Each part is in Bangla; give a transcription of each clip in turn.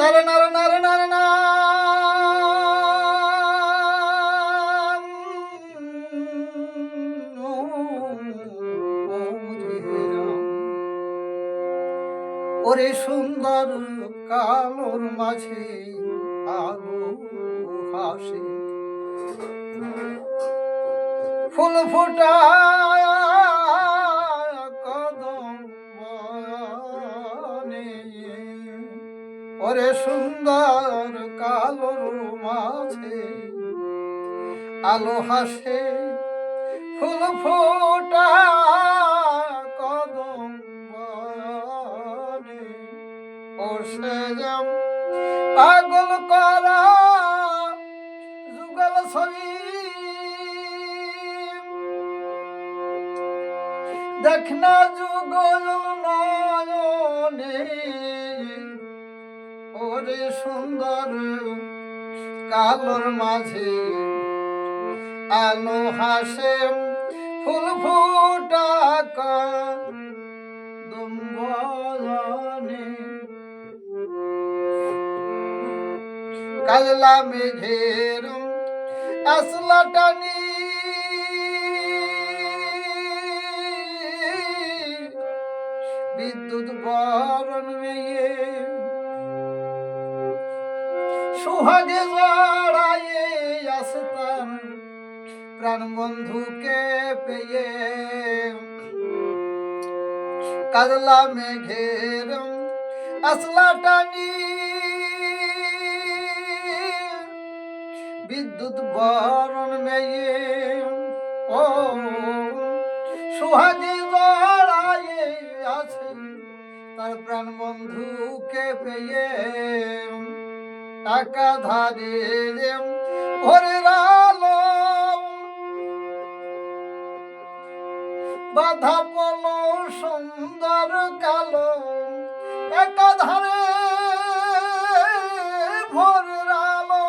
তার ওরে সুন্দর কালোর মাঝে আলো হাসে ফুল ফোটা সুন্দর কালোর মাঝে আলো হাসে, ফুল ফোটা কদম বনে। ও সে যেম পাগল করা যুগল ছবি দেখ না যুগল নয়নে ওরে সুন্দর কালোর মাঝে আলো হাসে, ফুল ফুটা কাজলা মেঘের আসলা টানি বিদ্যুৎ বরণ মেয়ে সুহাগে জড়াইয়ে আসতাম। প্রাণ বন্ধুকে পেয়ে কাজলা মেঘের আসলা টানি। বিদ্যুৎ বরণ মেয়ে, ও সুহাগে জড়াইয়ে আছে তার প্রাণ বন্ধুকে পেয়ে টাকা ধারে ভোরের আলো। বাধা পল সুন্দর কালো, একাধারে ভোরের আলো।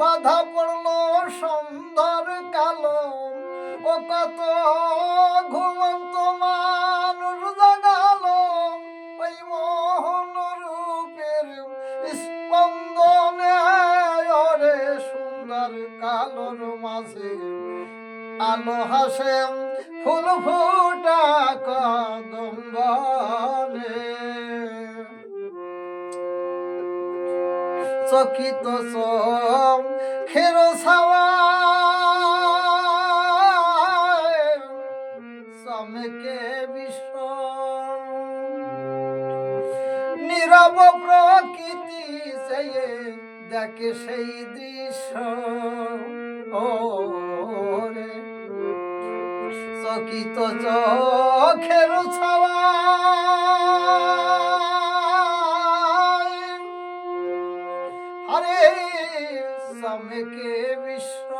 বাধা পড়ল সুন্দর কালো, ও কত ঘুমন্ত আলো হাসে ফুল ফুটা কদম বলে। চকিত খেরো চমকে বিশ্ব। নীরব প্রকৃতি চেয়ে দেখে সেই দৃশ্য। ও চকিত চোখের ছাওয়া। আরে বিশ্ব।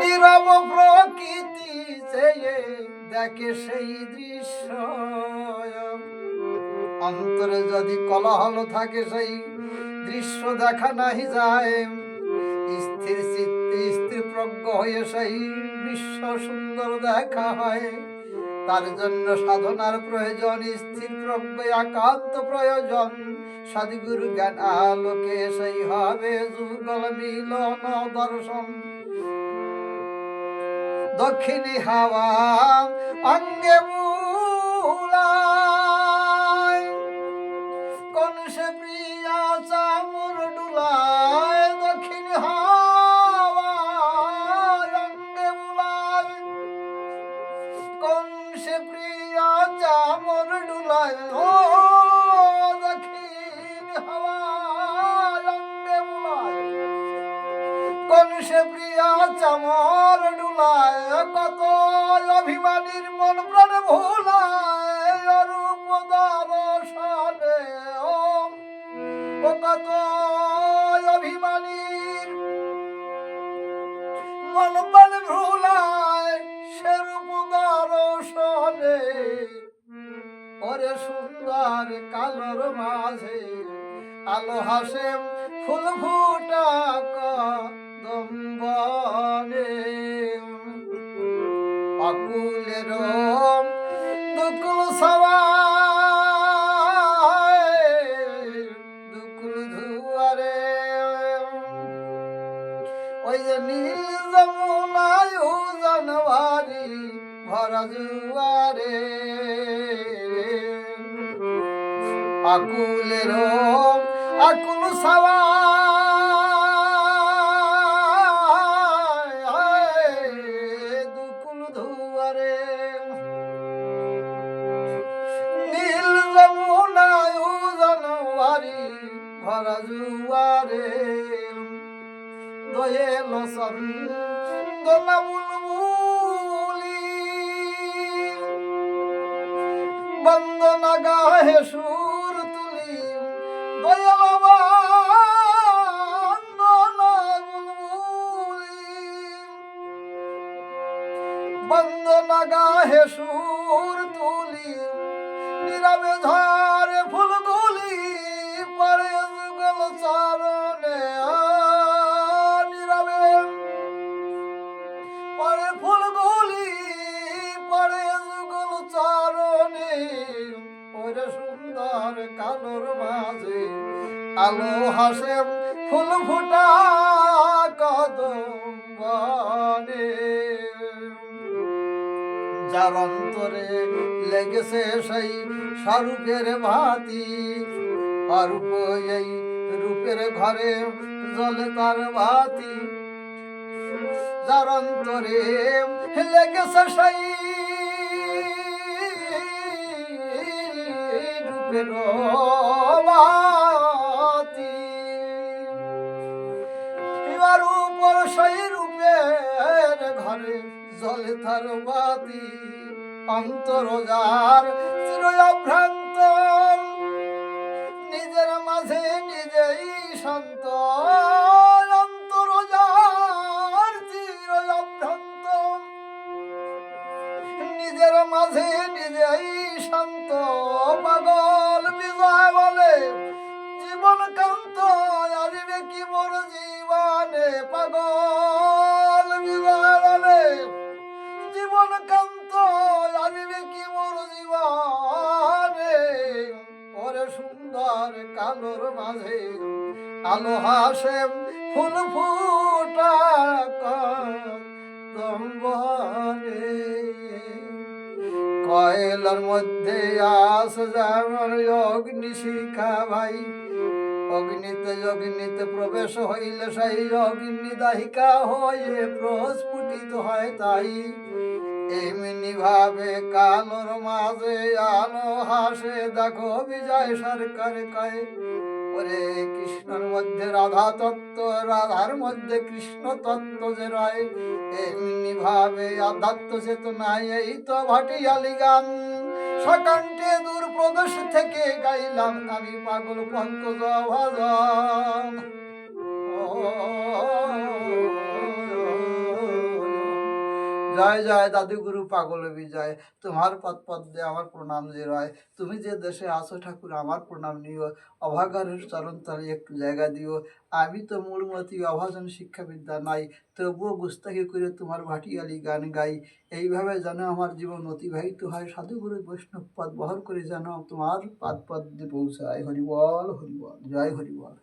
নীরব প্রকৃতি চেয়ে দেখে সেই দৃশ্য। অন্তরে যদি কলহল থাকে সেই দৃশ্য দেখা নাহি যায়। স্থির চিত্তে প্রজ্ঞ হয়ে সেই বিশ্ব সুন্দর দেখা হয়। তার জন্য সাধনার প্রয়োজন, স্থির প্রজ্ঞ একান্ত প্রয়োজন। সদ্গুরু জ্ঞান আলোকে সেই হবে যুগল মিলন দর্শন। দক্ষিণী হাওয়া অঙ্গে বুলায় কোন সে প্রিয়া চামর ডুলায় দক্ষিণ হাওয়া অঙ্গে বুলায় কোন সে প্রিয়া চামর ডুলায় কত অভিমানীর মন প্রাণ ভোলায় সুন্দর কালোর মাঝে আলো হাসে ফুল ফুটা কদম্বনে। অকুলের জুয়ারে আকুলের আকুল সাওয়া দুকুল ধুয়ারে নীল যমুনায় জানুয়ারি, ভরা জুয়ারে। দয়েল চন্দনা বুলবুলি। বন্দনা গাহে সুর বন্দনা গাহে সুর তুলি নীরবে ঝরে ফুলগুলি, পরে যুগল চরণে নীরবে পরে ফুলগুলি, পরে যুগল চরণে, ওরে সুন্দর কালোর মাঝে আলো হাসে, ফুল ফুটা কদম বনে। যার অন্তরে লেগেছে সেই স্বরূপের ভাতি। অরূপ এই রূপের ঘরে জলে তার ভাতি। যার অন্তরে লেগেছে সেই রূপের উপর সেই রূপের ঘরে জলে তার বাতি অন্তর যার চিরভ্রান্ত মাঝে আলো হাসে, ফুল ফুটা মধ্যে আস যেমন অগ্নি শিখা ভাই, অগ্নিতে অগ্নিতে প্রবেশ হইলে সেই অগ্নি দাহিকা হয়ে প্রস্ফুটিত হয় তাই। এমনি ভাবে কালোর মাঝে আলো হাসে, দেখো বিজয় সরকার কয়। ওরে কৃষ্ণর মধ্যে রাধা তত্ত্ব, রাধার মধ্যে কৃষ্ণ তত্ত্ব যে রয়, এমনি ভাবে আধ্যাত্ম চেতনায় এই তো ভাটিয়ালি গান সকান্তে দূর প্রদেশ থেকে গাইলাম আমি পাগল পঙ্কজ ভজন জয় জয় দাদুগুরু পাগল বিজয়। তোমার পদ পদ দে আমার প্রণাম যে রয় তুমি যে দেশে আসো ঠাকুর, আমার প্রণাম নিও। অভাগারের চরণ তলে একটু জায়গা দিও। আমি তো মূলমতি অভাজন শিক্ষাবিদ্যা নাই। তবুও গুস্তাকি করে তোমার ভাটিয়ালি গান গাই। এইভাবে যেন আমার জীবন অতিবাহিত হয়। সাধুগুরু বৈষ্ণব পদ বহর করে যেন তোমার পাদ পদ দিয়ে পৌঁছায়। হরিবল হরিবল, জয় হরিবল।